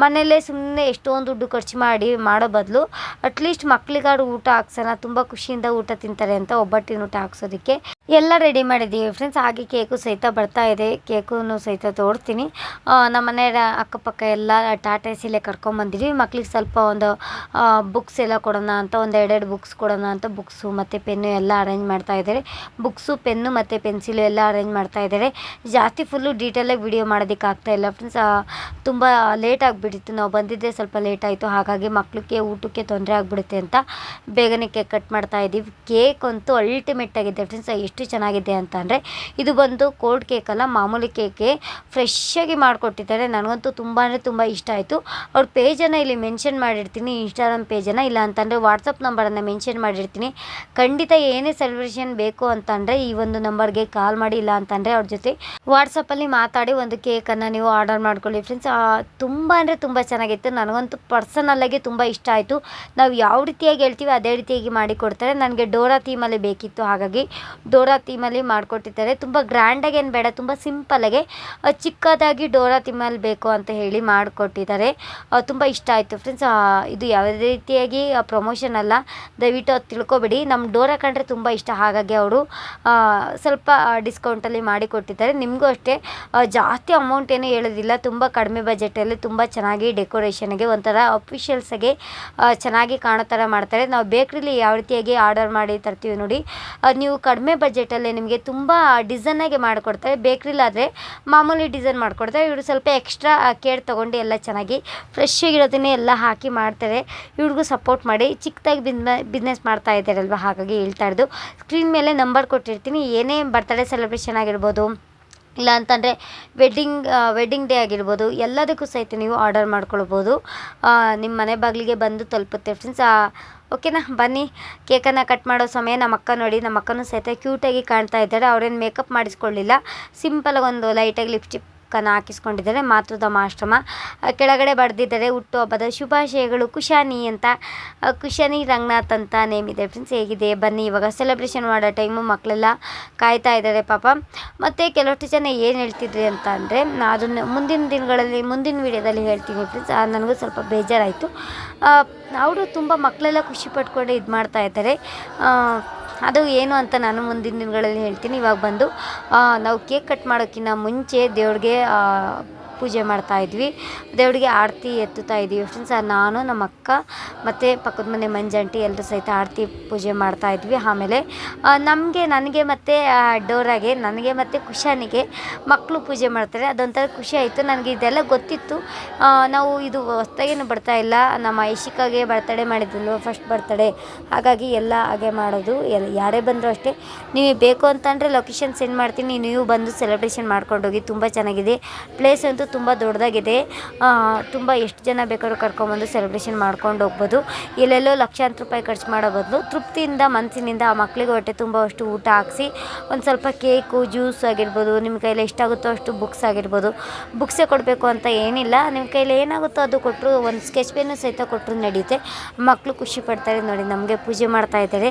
ಮನೆಯಲ್ಲೇ ಸುಮ್ಮನೆ ಎಷ್ಟೊಂದು ದುಡ್ಡು ಖರ್ಚು ಮಾಡಿ ಮಾಡೋ ಬದಲು ಅಟ್ಲೀಸ್ಟ್ ಮಕ್ಳಿಗಾದ್ರು ಊಟ ಹಾಕ್ಸೋಣ, ತುಂಬ ಖುಷಿಯಿಂದ ಊಟ ತಿಂತಾರೆ ಅಂತ ಒಬ್ಬಟ್ಟಿನ ಊಟ ಹಾಕ್ಸೋದಕ್ಕೆ. ಎಲ್ಲ ರೆಡಿ ಮಾಡಿದ್ದೀವಿ ಫ್ರೆಂಡ್ಸ್ ಹಾಗೆ ಕೇಕು ಸಹಿತ ಬರ್ತಾ ಇದೆ. ಕೇಕೂ ಸಹಿತ ತೋರಿಸ್ತೀನಿ ನಮ್ಮ ಮನೆ ಅಕ್ಕಪಕ್ಕ ಎಲ್ಲ ಟಾಟಾ ಎಸಿಲೇ ಕರ್ಕೊಂಬಂದಿದ್ವಿ. ಮಕ್ಳಿಗೆ ಸ್ವಲ್ಪ ಒಂದು ಬುಕ್ಸ್ ಎಲ್ಲ ಕೊಡೋಣ ಅಂತ, ಒಂದು ಎರಡೆರಡು ಬುಕ್ಸ್ ಕೊಡೋಣ ಅಂತ ಬುಕ್ಸು ಮತ್ತು ಪೆನ್ನು ಎಲ್ಲ ಅರೇಂಜ್ ಮಾಡ್ತಾ ಇದ್ದಾರೆ. ಬುಕ್ಸು ಪೆನ್ನು ಮತ್ತು ಪೆನ್ಸಿಲು ಎಲ್ಲ ಅರೇಂಜ್ ಮಾಡ್ತಾ ಇದ್ದಾರೆ. ಜಾಸ್ತಿ ಫುಲ್ಲು ಡೀಟೇಲಾಗಿ ವಿಡಿಯೋ ಮಾಡೋದಕ್ಕೆ ಆಗ್ತಾ ಇಲ್ಲ ಫ್ರೆಂಡ್ಸ್ ತುಂಬ ಲೇಟ್ ಆಗಿಬಿಟ್ಟಿತ್ತು. ನಾವು ಬಂದಿದ್ದೆ ಸ್ವಲ್ಪ ಲೇಟ್ ಆಯಿತು. ಹಾಗಾಗಿ ಮಕ್ಕಳಿಗೆ ಊಟಕ್ಕೆ ತೊಂದರೆ ಆಗಿಬಿಡುತ್ತೆ ಅಂತ ಬೇಗನೆ ಕೇಕ್ ಕಟ್ ಮಾಡ್ತಾ ಇದ್ದೀವಿ ಕೇಕ್ ಅಂತೂ ಅಲ್ಟಿಮೇಟ್ ಆಗಿದೆ ಫ್ರೆಂಡ್ಸ್ ಎಷ್ಟು ಚೆನ್ನಾಗಿದೆ ಅಂತ ಅಂದರೆ ಇದು ಬಂದು ಕೋಲ್ಡ್ ಕೇಕಲ್ಲ ಮಾಮೂಲಿ ಕೇಕೆ ಫ್ರೆಶ್ಶಾಗಿ ಮಾಡಿಕೊಟ್ಟಿದ್ದಾರೆ. ನನಗಂತೂ ತುಂಬ ಅಂದರೆ ತುಂಬ ಇಷ್ಟ ಆಯಿತು. ಅವ್ರ ಪೇಜನ್ನು ಇಲ್ಲಿ ಮೆನ್ಷನ್ ಮಾಡಿರ್ತೀನಿ ಇನ್ಸ್ಟಾಗ್ರಾಮ್ ಪೇಜನ್ನು ಇಲ್ಲ ಅಂತಂದರೆ ವಾಟ್ಸಪ್ ನಂಬರನ್ನು ಮೆನ್ಷನ್ ಮಾಡಿರ್ತೀನಿ. ಖಂಡಿತ ಏನೇ ಸೆಲೆಬ್ರೇಷನ್ ಬೇಕು ಅಂತಂದರೆ ಈ ಒಂದು ನಂಬರ್ಗೆ ಕಾಲ್ ಮಾಡಿ. ಇಲ್ಲ ಅಂತಂದರೆ ಅವ್ರ ಜೊತೆ ವಾಟ್ಸಪ್ಪಲ್ಲಿ ಮಾತಾಡಿ ಒಂದು ಕೇಕನ್ನು ನೀವು ಆರ್ಡರ್ ಮಾಡ್ಕೊಳ್ಳಿ. ಫ್ರೆಂಡ್ಸ್ ತುಂಬ ಅಂದರೆ ತುಂಬ ಚೆನ್ನಾಗಿತ್ತು. ನನಗಂತೂ ಪರ್ಸನಲ್ಲಾಗಿ ತುಂಬ ಇಷ್ಟ ಆಯಿತು. ನಾವು ಯಾವ ರೀತಿಯಾಗಿ ಹೇಳ್ತೀವಿ ಅದೇ ರೀತಿಯಾಗಿ ಮಾಡಿಕೊಡ್ತಾರೆ ನನಗೆ ಡೋರಾ ಥೀಮಲ್ಲಿ ಬೇಕಿತ್ತು, ಹಾಗಾಗಿ ಡೋರಾ ಥೀಮಲ್ಲಿ ಮಾಡಿಕೊಟ್ಟಿದ್ದಾರೆ. ತುಂಬ ಗ್ರ್ಯಾಂಡಾಗಿ ಏನು ಬೇಡ, ತುಂಬ ಸಿಂಪಲಾಗೆ ಚಿಕ್ಕದಾಗಿ ಡೋರಾ ಥೀಮಲ್ಲಿ ಬೇಕು ಅಂತ ಹೇಳಿ ಮಾಡಿಕೊಟ್ಟಿದ್ದಾರೆ. ತುಂಬ ಇಷ್ಟ ಆಯಿತು ಫ್ರೆಂಡ್ಸ್ ಇದು ಯಾವುದೇ ರೀತಿಯಾಗಿ ಪ್ರಮೋಷನ್ ಅಲ್ಲ. ದಯವಿಟ್ಟು ಅದು ತಿಳ್ಕೊಬೇಡಿ. ನಮ್ಮ ಡೋರಾ ಕಂಡ್ರೆ ತುಂಬ ಇಷ್ಟ. ಹಾಗಾಗಿ ಅವರು ಸ್ವಲ್ಪ ಡಿಸ್ಕೌಂಟಲ್ಲಿ ಮಾಡಿಕೊಟ್ಟಿದ್ದಾರೆ ನಿಮಗೂ ಅಷ್ಟೇ ಜಾಸ್ತಿ ಅಮೌಂಟ್ ಏನೂ ಹೇಳೋದಿಲ್ಲ. ತುಂಬ ಕಡಿಮೆ ಬಜೆಟಲ್ಲಿ ತುಂಬ ಚೆನ್ನಾಗಿ ಡೆಕೋರೇಷನ್ಗೆ ಒಂಥರ ಅಫಿಷಿಯಲ್ಸಾಗೆ ಚೆನ್ನಾಗಿ ಕಾಣೋ ಥರ ಮಾಡ್ತಾರೆ. ನಾವು ಬೇಕ್ರಿಲಿ ಯಾವ ರೀತಿಯಾಗಿ ಆರ್ಡರ್ ಮಾಡಿ ತರ್ತೀವಿ ನೋಡಿ ನೀವು ಕಡಿಮೆ ಬಜೆಟಲ್ಲೇ ನಿಮಗೆ ತುಂಬ ಡಿಸೈನಾಗೆ ಮಾಡಿಕೊಡ್ತಾರೆ ಬೇಕ್ರಿಲಾದರೆ ಮಾಮೂಲಿ ಡಿಸೈನ್ ಮಾಡಿಕೊಡ್ತಾರೆ ಇವರು ಸ್ವಲ್ಪ ಎಕ್ಸ್ಟ್ರಾ ಕೇರ್ ತೊಗೊಂಡು ಎಲ್ಲ ಚೆನ್ನಾಗಿ ಫ್ರೆಶ್ ಆಗಿರೋದನ್ನೇ ಎಲ್ಲ ಹಾಕಿ ಮಾಡ್ತಾರೆ. ಇವ್ರಿಗೂ ಸಪೋರ್ಟ್ ಮಾಡಿ ಚಿಕ್ಕದಾಗಿ ಬಿಸ್ನ ಬಿಸ್ನೆಸ್ ಮಾಡ್ತಾ ಇದ್ದಾರಲ್ವ? ಹಾಗಾಗಿ ಹೇಳ್ತಾ ಇರೋದು. ಸ್ಕ್ರೀನ್ ಮೇಲೆ ನಂಬರ್ ಕೊಟ್ಟಿರ್ತೀನಿ. ಏನೇ ಬರ್ತಡೇ ಸೆಲೆಬ್ರೇಷನ್ ಆಗಿರ್ಬೋದು ಇಲ್ಲ ಅಂತಂದರೆ ವೆಡ್ಡಿಂಗ್ ವೆಡ್ಡಿಂಗ್ ಡೇ ಆಗಿರ್ಬೋದು, ಎಲ್ಲದಕ್ಕೂ ಸಹಿತ ನೀವು ಆರ್ಡರ್ ಮಾಡ್ಕೊಳ್ಬೋದು. ನಿಮ್ಮ ಮನೆ ಬಾಗಿಲಿಗೆ ಬಂದು ತಲುಪುತ್ತೆ ಫ್ರೆಂಡ್ಸ್ ಓಕೆನಾ ಬನ್ನಿ. ಕೇಕನ್ನು ಕಟ್ ಮಾಡೋ ಸಮಯ ನಮ್ಮ ಅಕ್ಕ ನೋಡಿ, ನಮ್ಮ ಅಕ್ಕನೂ ಸಹಿತ ಕ್ಯೂಟಾಗಿ ಕಾಣ್ತಾ ಇದ್ದಾರೆ. ಅವ್ರೇನು ಮೇಕಪ್ ಮಾಡಿಸ್ಕೊಳ್ಳಿಲ್ಲ. ಸಿಂಪಲಾಗಿ ಒಂದು ಲೈಟಾಗಿ ಲಿಪ್ಸ್ಟಿಕ್ ಬುಕ್ಕನ್ನು ಹಾಕಿಸ್ಕೊಂಡಿದ್ದಾರೆ. ಮಾತೃಧಮಾಶ್ರಮ ಕೆಳಗಡೆ ಬರೆದಿದ್ದಾರೆ ಹುಟ್ಟುಹಬ್ಬದ ಶುಭಾಶಯಗಳು. ಕುಶಾನಿ ಅಂತ ಕುಶಾನಿ ರಂಗನಾಥ್ ಅಂತ ನೇಮ್ ಇದೆ ಫ್ರೆಂಡ್ಸ್ ಹೇಗಿದೆ? ಬನ್ನಿ, ಇವಾಗ ಸೆಲೆಬ್ರೇಷನ್ ಮಾಡೋ ಟೈಮು ಮಕ್ಕಳೆಲ್ಲ ಕಾಯ್ತಾ ಇದ್ದಾರೆ ಪಾಪ. ಮತ್ತು ಕೆಲವಷ್ಟು ಜನ ಏನು ಹೇಳ್ತಿದ್ರಿ ಅಂತ ಅಂದರೆ, ಅದನ್ನು ಮುಂದಿನ ದಿನಗಳಲ್ಲಿ, ಮುಂದಿನ ವೀಡಿಯೋದಲ್ಲಿ ಹೇಳ್ತೀನಿ ಫ್ರೆಂಡ್ಸ್ ನನಗೂ ಸ್ವಲ್ಪ ಬೇಜಾರಾಯಿತು. ಅವರು ತುಂಬ ಮಕ್ಕಳೆಲ್ಲ ಖುಷಿ ಪಟ್ಕೊಂಡು ಇದು ಮಾಡ್ತಾ ಇದ್ದಾರೆ. ಅದು ಏನು ಅಂತ ನಾನು ಮುಂದಿನ ದಿನಗಳಲ್ಲಿ ಹೇಳ್ತೀನಿ. ಇವಾಗ ಬಂದು ನಾವು ಕೇಕ್ ಕಟ್ ಮಾಡೋಕ್ಕಿಂತ ಮುಂಚೆ ದೇವ್ರಿಗೆ ಪೂಜೆ ಮಾಡ್ತಾ ಇದ್ವಿ. ದೇವರಿಗೆ ಆರತಿ ಎತ್ತುತ್ತಾ ಎಷ್ಟೊಂದು ಫ್ರೆಂಡ್ಸ್ ನಾನು, ನಮ್ಮ ಅಕ್ಕ ಮತ್ತು ಪಕ್ಕದ ಮನೆ ಮಂಜಂಟಿ ಎಲ್ಲರೂ ಸಹಿತ ಆರತಿ ಪೂಜೆ ಮಾಡ್ತಾ ಇದ್ವಿ. ಆಮೇಲೆ ನಮಗೆ, ನನಗೆ ಮತ್ತು ಡೋರಾಗೆ ನನಗೆ ಮತ್ತು ಕುಶಾನಿಗೆ ಮಕ್ಕಳು ಪೂಜೆ ಮಾಡ್ತಾರೆ. ಅದೊಂಥರ ಖುಷಿ ಆಯಿತು. ನನಗೆ ಇದೆಲ್ಲ ಗೊತ್ತಿತ್ತು. ನಾವು ಇದು ಹೊಸ್ದಾಗೇನು ಇಲ್ಲ. ನಮ್ಮ ಐಶಿಕಾಗೆ ಬರ್ತಡೇ ಮಾಡಿದ್ಲು ಫಸ್ಟ್ ಬರ್ತಡೇ. ಹಾಗಾಗಿ ಎಲ್ಲ ಹಾಗೆ ಮಾಡೋದು. ಎಲ್ಲ, ಯಾರೇ ಬಂದರೂ ಅಷ್ಟೇ. ನೀವು ಬೇಕು ಅಂತಂದರೆ ಲೊಕೇಶನ್ ಸೆಂಡ್ ಮಾಡ್ತೀನಿ. ನೀವು ಬಂದು ಸೆಲೆಬ್ರೇಷನ್ ಮಾಡ್ಕೊಂಡೋಗಿ ತುಂಬ ಚೆನ್ನಾಗಿದೆ. ಪ್ಲೇಸ್ ಅಂತೂ ತುಂಬ ದೊಡ್ಡದಾಗಿದೆ. ತುಂಬ ಎಷ್ಟು ಜನ ಬೇಕಾದ್ರೂ ಕರ್ಕೊಂಬಂದು ಸೆಲೆಬ್ರೇಷನ್ ಮಾಡ್ಕೊಂಡು ಹೋಗ್ಬೋದು. ಎಲ್ಲೆಲ್ಲೋ ಲಕ್ಷಾಂತರ ರೂಪಾಯಿ ಖರ್ಚು ಮಾಡೋ ಬದಲು ತೃಪ್ತಿಯಿಂದ ಮನಸ್ಸಿನಿಂದ ಆ ಮಕ್ಕಳಿಗೆ ಹೊಟ್ಟೆ ತುಂಬ ಅಷ್ಟು ಊಟ ಹಾಕಿಸಿ, ಒಂದು ಸ್ವಲ್ಪ ಕೇಕು ಜ್ಯೂಸ್ ಆಗಿರ್ಬೋದು ನಿಮ್ಮ ಕೈಲಿ ಎಷ್ಟಾಗುತ್ತೋ ಅಷ್ಟು ಬುಕ್ಸ್ ಆಗಿರ್ಬೋದು. ಬುಕ್ಸೇ ಕೊಡಬೇಕು ಅಂತ ಏನಿಲ್ಲ. ನಿಮ್ಮ ಕೈಲಿ ಏನಾಗುತ್ತೋ ಅದು ಕೊಟ್ಟರು ಒಂದು ಸ್ಕೆಚ್ ಪೆನ್ನು ಸಹಿತ ಕೊಟ್ಟರು ನಡೆಯುತ್ತೆ ಮಕ್ಕಳು ಖುಷಿ ಪಡ್ತಾರೆ ನೋಡಿ, ನಮಗೆ ಪೂಜೆ ಮಾಡ್ತಾ ಇದ್ದಾರೆ.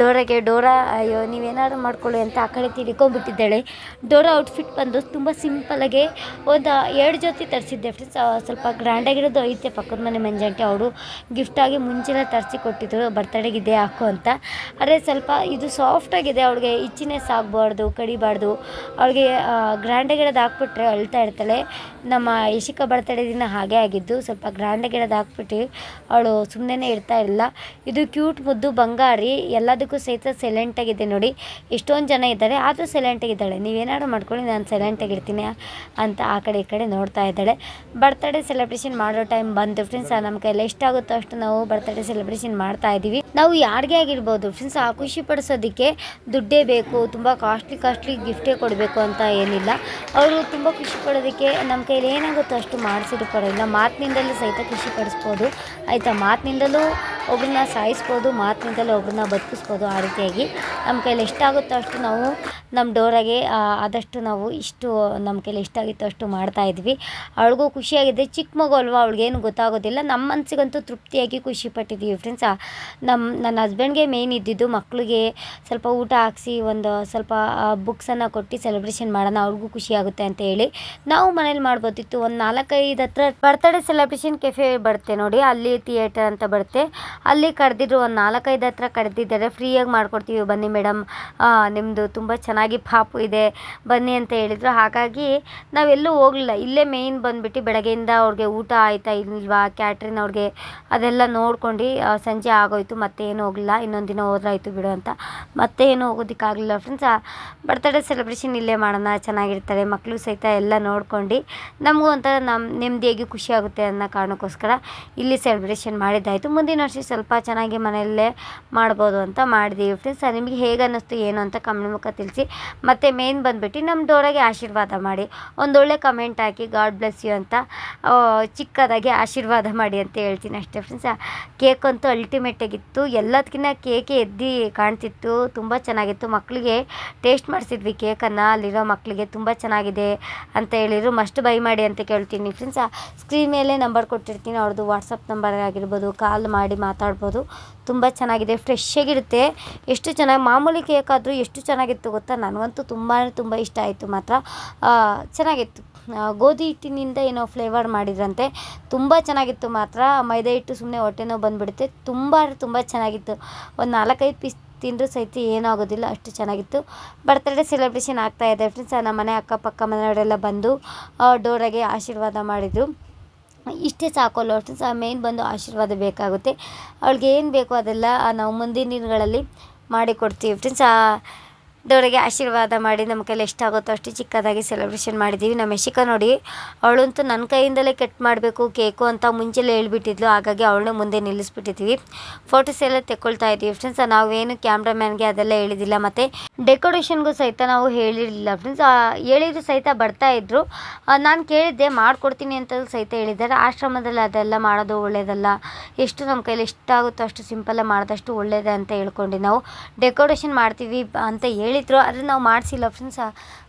ಡೋರಾಗೆ, ಡೋರಾ, ಅಯ್ಯೋ, ನೀವೇನಾದ್ರು ಮಾಡ್ಕೊಳ್ಳಿ ಅಂತ ಆ ಕಡೆ ತಿಳ್ಕೊಂಬಿಟ್ಟಿದ್ದಾಳೆ ಡೋರಾ ಔಟ್ಫಿಟ್ ಬಂದು ತುಂಬ ಸಿಂಪಲಾಗೆ ಒಂದು ಎರಡು ಜೊತೆ ತರಿಸಿದ್ದೆ ಫ್ರೆಂಡ್ಸ್ ಸ್ವಲ್ಪ ಗ್ರ್ಯಾಂಡಾಗಿರೋದು ಐತೆ, ಪಕ್ಕದ ಮನೆ ಮಂಜಂಟಿ ಅವರು. ಗಿಫ್ಟಾಗಿ ಮುಂಚೆನೇ ತರಿಸಿ ಕೊಟ್ಟಿದ್ರು ಬರ್ತಡೇಗೆ ಇದೇ ಹಾಕು ಅಂತ. ಆದರೆ ಸ್ವಲ್ಪ ಇದು ಸಾಫ್ಟಾಗಿದೆ ಅವಳಿಗೆ ಇಚ್ಚಿನೇ ಆಗಬಾರ್ದು, ಕಡಿಬಾರ್ದು. ಅವಳಿಗೆ ಗ್ರ್ಯಾಂಡಾಗಿರೋದು ಹಾಕ್ಬಿಟ್ರೆ ಅಳ್ತಾ ಇರ್ತಾಳೆ. ನಮ್ಮ ಇಶಿಕಾ ಬರ್ತಡೇ ದಿನ ಹಾಗೆ ಆಗಿದ್ದು, ಸ್ವಲ್ಪ ಗ್ರ್ಯಾಂಡಾಗಿರೋದು ಹಾಕ್ಬಿಟ್ಟು ಅವಳು ಸುಮ್ಮನೆ ಇರ್ತಾ ಇರಲಿಲ್ಲ ಇದು ಕ್ಯೂಟ್ ಮುದ್ದು ಬಂಗಾರಿ, ಎಲ್ಲದಕ್ಕೂ ಸಹಿತ ಸೈಲೆಂಟಾಗಿದೆ ನೋಡಿ. ಎಷ್ಟೊಂದು ಜನ ಇದ್ದಾರೆ, ಆದರೂ ಸೈಲೆಂಟಾಗಿದ್ದಾಳೆ ನೀವೇನಾದ್ರು ಮಾಡ್ಕೊಳ್ಳಿ, ನಾನು ಸೈಲೆಂಟಾಗಿರ್ತೀನಿ ಅಂತ ಆ ಕಡೆ ಈ ಕಡೆ ನೋಡ್ತಾ ಇದ್ದಾಳೆ. ಬರ್ತ್ಡೇ ಸೆಲೆಬ್ರೇಷನ್ ಮಾಡೋ ಟೈಮ್ ಬಂತು ಫ್ರೆಂಡ್ಸ್ ನಮ್ಮ ಕೈಯಲ್ಲಿ ಎಷ್ಟಾಗುತ್ತೋ ಅಷ್ಟು ನಾವು ಬರ್ತ್ಡೇ ಸೆಲೆಬ್ರೇಷನ್ ಮಾಡ್ತಾ ಇದ್ದೀವಿ. ನಾವು ಯಾರಿಗೆ ಆಗಿರ್ಬೋದು ಫ್ರೆಂಡ್ಸ್ ಆ ಖುಷಿ ಪಡಿಸೋದಕ್ಕೆ ದುಡ್ಡೇ ಬೇಕು, ತುಂಬ ಕಾಸ್ಟ್ಲಿ ಕಾಸ್ಟ್ಲಿ ಗಿಫ್ಟೇ ಕೊಡಬೇಕು ಅಂತ ಏನಿಲ್ಲ. ಅವರು ತುಂಬ ಖುಷಿ ಪಡೋದಕ್ಕೆ ನಮ್ಮ ಕೈಲಿ ಏನಾಗುತ್ತೋ ಅಷ್ಟು ಮಾಡಿಸಿದ್ರು ಪರವಾಗಿಲ್ಲ. ಮಾತಿನಿಂದಲೂ ಸಹಿತ ಖುಷಿ ಪಡಿಸ್ಬೋದು. ಆಯಿತಾ? ಮಾತಿನಿಂದಲೂ ಒಬ್ರನ್ನ ಸಾಯಿಸ್ಬೋದು, ಮಾತಿನಿಂದಲೂ ಒಬ್ರನ್ನ ಬದುಕಿಸ್ಬೋದು ಆ ರೀತಿಯಾಗಿ. ನಮ್ಮ ಕೈಲಿ ಎಷ್ಟಾಗುತ್ತೋ ಅಷ್ಟು ನಾವು ನಮ್ಮ ಡೋರಾಗೆ ಆದಷ್ಟು ನಾವು ಇಷ್ಟು ನಮ್ಮ ಕೈಲಿ ಎಷ್ಟಾಗುತ್ತೋ ಅಷ್ಟು ಮಾಡ್ತಾ ಇದ್ವಿ ಅವಳಿಗೂ ಖುಷಿಯಾಗಿದೆ. ಚಿಕ್ಕ ಮಗು ಅಲ್ವಾ ಅವಳಿಗೇನು ಗೊತ್ತಾಗೋದಿಲ್ಲ. ನಮ್ಮ ಮನಸ್ಸಿಗಂತೂ ತೃಪ್ತಿಯಾಗಿ ಖುಷಿ ಪಟ್ಟಿದ್ದೀವಿ ಫ್ರೆಂಡ್ಸ್ ನಮ್ಮ ನನ್ನ ಹಸ್ಬೆಂಡ್ಗೆ ಮೇನ್ ಇದ್ದಿದ್ದು ಮಕ್ಕಳಿಗೆ ಸ್ವಲ್ಪ ಊಟ ಹಾಕಿಸಿ, ಒಂದು ಸ್ವಲ್ಪ ಬುಕ್ಸನ್ನು ಕೊಟ್ಟು ಸೆಲೆಬ್ರೇಷನ್ ಮಾಡೋಣ ಅವ್ರಿಗೂ ಖುಷಿಯಾಗುತ್ತೆ ಅಂತ ಹೇಳಿ ನಾವು ಮನೇಲಿ ಮಾಡ್ಬೋದಿತ್ತು. ಒಂದು ನಾಲ್ಕೈದು ಹತ್ರ ಬರ್ತಡೇ ಸೆಲೆಬ್ರೇಷನ್ ಕೆಫೆ ಬರುತ್ತೆ ನೋಡಿ. ಅಲ್ಲಿ ಥಿಯೇಟರ್ ಅಂತ ಬರುತ್ತೆ. ಅಲ್ಲಿ ಕರೆದಿದ್ರು ಒಂದು ನಾಲ್ಕೈದು ಹತ್ರ ಕರೆದಿದ್ದಾರೆ. ಫ್ರೀಯಾಗಿ ಮಾಡ್ಕೊಡ್ತೀವಿ. ಬನ್ನಿ ಮೇಡಮ್ ನಿಮ್ಮದು ತುಂಬ ಚೆನ್ನಾಗಿ ಪಾಪು ಇದೆ. ಬನ್ನಿ ಅಂತ ಹೇಳಿದರು. ಹಾಗಾಗಿ ನಾವೆಲ್ಲೂ ಹೋಗಲಿಲ್ಲ. ಇಲ್ಲೇ ಮೇಯ್ನ್ ಬಂದ್ಬಿಟ್ಟು ಬೆಳಗ್ಗೆಯಿಂದ ಅವ್ರಿಗೆ ಊಟ ಆಯ್ತಾ ಇಲ್ವಾ ಕ್ಯಾಟ್ರಿನ್ ಅವ್ರಿಗೆ ಅದೆಲ್ಲ ನೋಡ್ಕೊಂಡು ಸಂಜೆ ಆಗೋಯ್ತು, ಮತ್ತೆ ಏನು ಹೋಗಲಿಲ್ಲ, ಇನ್ನೊಂದು ದಿನ ಹೋದ್ರಾಯ್ತು ಬಿಡು ಅಂತ. ಮತ್ತೆ ಏನು ಹೋಗೋದಕ್ಕಾಗಲಿಲ್ಲ ಫ್ರೆಂಡ್ಸ್ ಬರ್ತಡೇ ಸೆಲೆಬ್ರೇಷನ್ ಇಲ್ಲೇ ಮಾಡೋಣ ಚೆನ್ನಾಗಿರ್ತಾರೆ ಮಕ್ಕಳು ಸಹಿತ ಎಲ್ಲ ನೋಡ್ಕೊಂಡು, ನಮಗೂ ಒಂಥರ ನಮ್ಮ ನೆಮ್ಮದಿಯಾಗಿ ಖುಷಿ ಆಗುತ್ತೆ ಅನ್ನೋ ಕಾರಣಕ್ಕೋಸ್ಕರ ಇಲ್ಲಿ ಸೆಲೆಬ್ರೇಷನ್ ಮಾಡಿದ್ದಾಯಿತು. ಮುಂದಿನ ವರ್ಷ ಸ್ವಲ್ಪ ಚೆನ್ನಾಗಿ ಮನೆಯಲ್ಲೇ ಮಾಡ್ಬೋದು ಅಂತ ಮಾಡಿದ್ದೀವಿ ಫ್ರೆಂಡ್ಸ್ ನಿಮಗೆ ಹೇಗೆ ಅನ್ನಿಸ್ತು, ಏನು ಅಂತ ಕಮೆಂಟ್ ಮುಖ ತಿಳಿಸಿ. ಮತ್ತು ಮೇನ್ ಬಂದುಬಿಟ್ಟು ನಮ್ಮ ಡೋರಾಗೆ ಆಶೀರ್ವಾದ ಮಾಡಿ, ಒಂದೊಳ್ಳೆ ಕಮೆಂಟ್ ಹಾಕಿ ಗಾಡ್ ಬ್ಲೆಸ್ ಯು ಅಂತ ಚಿಕ್ಕದಾಗಿ ಆಶೀರ್ವಾದ ಮಾಡಿ ಅಂತ ಹೇಳ್ತೀನಿ ಅಷ್ಟೇ ಫ್ರೆಂಡ್ಸ್ ಕೇಕ್ ಅಂತೂ ಅಲ್ಟಿಮೇಟಾಗಿತ್ತು ಎಲ್ಲದಕ್ಕಿಂತ ಕೇಕೆ ಎದ್ದು ಕಾಣ್ತಿತ್ತು. ತುಂಬ ಚೆನ್ನಾಗಿತ್ತು. ಮಕ್ಕಳಿಗೆ ಟೇಸ್ಟ್ ಮಾಡಿಸಿದ್ವಿ ಕೇಕನ್ನು ಅಲ್ಲಿರೋ ಮಕ್ಕಳಿಗೆ ತುಂಬ ಚೆನ್ನಾಗಿದೆ ಅಂತ ಹೇಳಿದ್ರು. ಮಸ್ಟ್ ಬೈ ಮಾಡಿ ಅಂತ ಕೇಳ್ತೀನಿ ಫ್ರೆಂಡ್ಸ್ ಸ್ಕ್ರೀನ್ ಮೇಲೆ ನಂಬರ್ ಕೊಟ್ಟಿರ್ತೀನಿ. ಅವ್ರದ್ದು ವಾಟ್ಸಪ್ ನಂಬರ್ ಆಗಿರ್ಬೋದು ಕಾಲ್ ಮಾಡಿ ಮಾತಾಡ್ಬೋದು. ತುಂಬ ಚೆನ್ನಾಗಿದೆ. ಫ್ರೆಶ್ ಆಗಿರುತ್ತೆ. ಎಷ್ಟು ಚೆನ್ನಾಗಿ, ಮಾಮೂಲಿ ಕೇಕ್ ಆದರೂ ಎಷ್ಟು ಚೆನ್ನಾಗಿತ್ತು ಗೊತ್ತಾ? ನನಗಂತೂ ತುಂಬಾ ತುಂಬ ಇಷ್ಟ ಆಯಿತು ಮಾತ್ರ. ಚೆನ್ನಾಗಿತ್ತು. ಗೋಧಿ ಹಿಟ್ಟಿನಿಂದ ಏನೋ ಫ್ಲೇವರ್ ಮಾಡಿದ್ರಂತೆ. ತುಂಬ ಚೆನ್ನಾಗಿತ್ತು ಮಾತ್ರ. ಮೈದಾ ಹಿಟ್ಟು ಸುಮ್ಮನೆ ಹೊಟ್ಟೆ ನೋವು ಬಂದುಬಿಡುತ್ತೆ. ತುಂಬ ತುಂಬ ಚೆನ್ನಾಗಿತ್ತು. ಒಂದು ನಾಲ್ಕೈದು ಪೀಸ್ ತಿಂದರೂ ಸಹಿತ ಏನೂ ಆಗೋದಿಲ್ಲ ಅಷ್ಟು ಚೆನ್ನಾಗಿತ್ತು. ಬರ್ತಡೇ ಸೆಲೆಬ್ರೇಷನ್ ಆಗ್ತಾಯಿದೆ ಫ್ರೆಂಡ್ಸ್ ನಮ್ಮ ಮನೆ ಅಕ್ಕಪಕ್ಕ ಮನೆಯವರೆಲ್ಲ ಬಂದು ಆ, ಡೋರಾಗೆ ಆಶೀರ್ವಾದ ಮಾಡಿದರು. ಇಷ್ಟೇ ಸಾಕೋಲ್ಲ ಫ್ರೆಂಡ್ಸ್ ಆ ಮೇನ್ ಬಂದು ಆಶೀರ್ವಾದ ಬೇಕಾಗುತ್ತೆ. ಅವಳಿಗೆ ಏನು ಬೇಕೋ ಅದೆಲ್ಲ ನಾವು ಮುಂದಿನ ದಿನಗಳಲ್ಲಿ ಮಾಡಿಕೊಡ್ತೀವಿ ಫ್ರೆಂಡ್ಸ್ ದೇವರಿಗೆ ಆಶೀರ್ವಾದ ಮಾಡಿ ನಮ್ಮ ಕೈಲಿ ಎಷ್ಟಾಗುತ್ತೋ ಅಷ್ಟು ಚಿಕ್ಕದಾಗಿ ಸೆಲೆಬ್ರೇಷನ್ ಮಾಡಿದ್ದೀವಿ ನಮ್ಮ ಯಶಿಕಾ ನೋಡಿ, ಅವಳಂತೂ ನನ್ನ ಕೈಯಿಂದಲೇ ಕಟ್ ಮಾಡಬೇಕು ಕೇಕು ಅಂತ ಮುಂಚೆಲೇ ಹೇಳ್ಬಿಟ್ಟಿದ್ಲು. ಹಾಗಾಗಿ ಅವಳನ್ನ ಮುಂದೆ ನಿಲ್ಲಿಸ್ಬಿಟ್ಟಿದ್ದೀವಿ ಫೋಟೋಸ್ ಎಲ್ಲ ತೆಕ್ಕೊಳ್ತಾ ಇದ್ದೀವಿ ಫ್ರೆಂಡ್ಸ್ ನಾವೇನು ಕ್ಯಾಮ್ರಾಮ್ಯಾನ್ಗೆ ಅದೆಲ್ಲ ಹೇಳಿದಿಲ್ಲ ಮತ್ತು ಡೆಕೋರೇಷನ್ಗೂ ಸಹಿತ ನಾವು ಹೇಳಿರಲಿಲ್ಲ ಫ್ರೆಂಡ್ಸ್ ಹೇಳಿದ್ರು ಸಹಿತ ಬರ್ತಾ ಇದ್ದರು ನಾನು ಕೇಳಿದ್ದೆ, ಮಾಡಿಕೊಡ್ತೀನಿ ಅಂತ ಸಹಿತ ಹೇಳಿದ್ದಾರೆ. ಆಶ್ರಮದಲ್ಲಿ ಅದೆಲ್ಲ ಮಾಡೋದು ಒಳ್ಳೆಯದಲ್ಲ ಎಷ್ಟು ನಮ್ಮ ಕೈಲಿ ಎಷ್ಟಾಗುತ್ತೋ ಅಷ್ಟು ಸಿಂಪಲ್ಲಾಗಿ ಮಾಡಿದಷ್ಟು ಒಳ್ಳೆಯದೇ ಅಂತ ಹೇಳ್ಕೊಂಡು ನಾವು ಡೆಕೋರೇಷನ್ ಮಾಡ್ತೀವಿ ಅಂತ ಅಂತ ಹೇಳಿದರು, ಆದರೆ ನಾವು ಮಾಡಿಸಿಲ್ಲ ಫ್ರೆಂಡ್ಸ್